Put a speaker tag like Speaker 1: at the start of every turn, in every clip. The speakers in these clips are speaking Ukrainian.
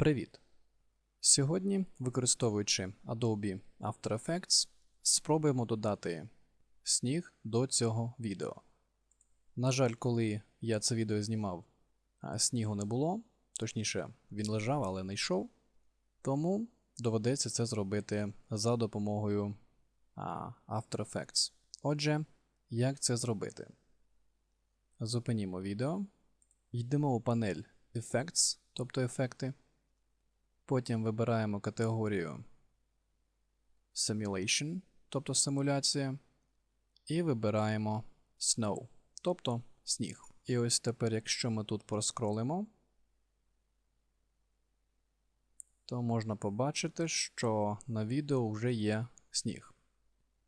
Speaker 1: Привіт! Сьогодні, використовуючи Adobe After Effects, спробуємо додати сніг до цього відео. На жаль, коли я це відео знімав, снігу не було, точніше, він лежав, але не йшов. Тому доведеться це зробити за допомогою After Effects. Отже, як це зробити? Зупинімо відео, йдемо у панель Effects, тобто ефекти. Потім вибираємо категорію Simulation, тобто симуляція, і вибираємо Snow, тобто сніг. І ось тепер, якщо ми тут проскролимо, то можна побачити, що на відео вже є сніг.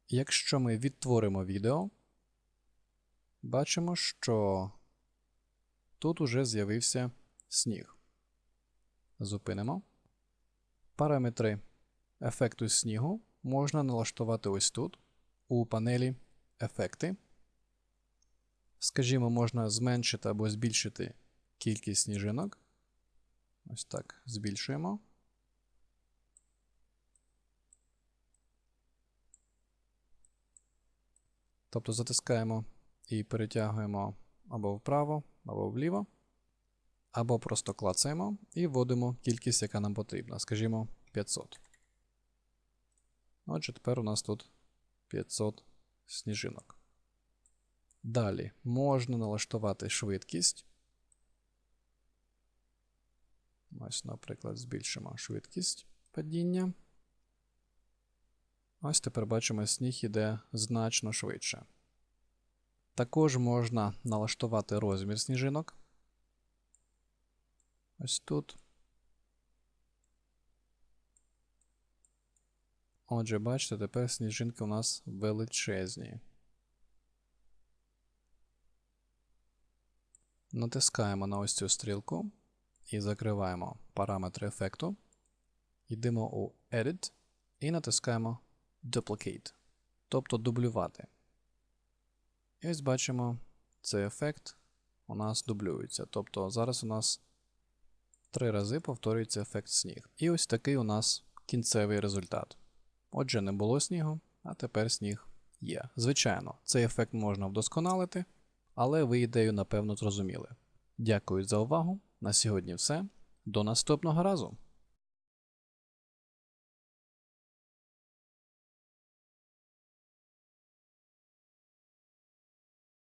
Speaker 1: Якщо ми відтворимо відео, бачимо, що тут уже з'явився сніг. Зупинимо. Параметри ефекту снігу можна налаштувати ось тут, у панелі Ефекти. Скажімо, можна зменшити або збільшити кількість сніжинок. Ось так збільшуємо. Тобто затискаємо і перетягуємо або вправо, або вліво, або просто клацаємо і вводимо кількість, яка нам потрібна, скажімо, 500. Отже, тепер у нас тут 500 сніжинок. Далі можна налаштувати швидкість. Ось, наприклад, збільшимо швидкість падіння. Ось тепер бачимо, сніг іде значно швидше. Також можна налаштувати розмір сніжинок. Ось тут. Отже, бачите, тепер сніжинки у нас величезні. Натискаємо на ось цю стрілку і закриваємо параметри ефекту. Йдемо у Edit і натискаємо Duplicate, тобто дублювати. І ось бачимо, цей ефект у нас дублюється. Тобто зараз у нас три рази повторюється ефект сніг. І ось такий у нас кінцевий результат. Отже, не було снігу, а тепер сніг є. Звичайно, цей ефект можна вдосконалити, але ви ідею напевно зрозуміли. Дякую за увагу. На сьогодні все. До наступного разу!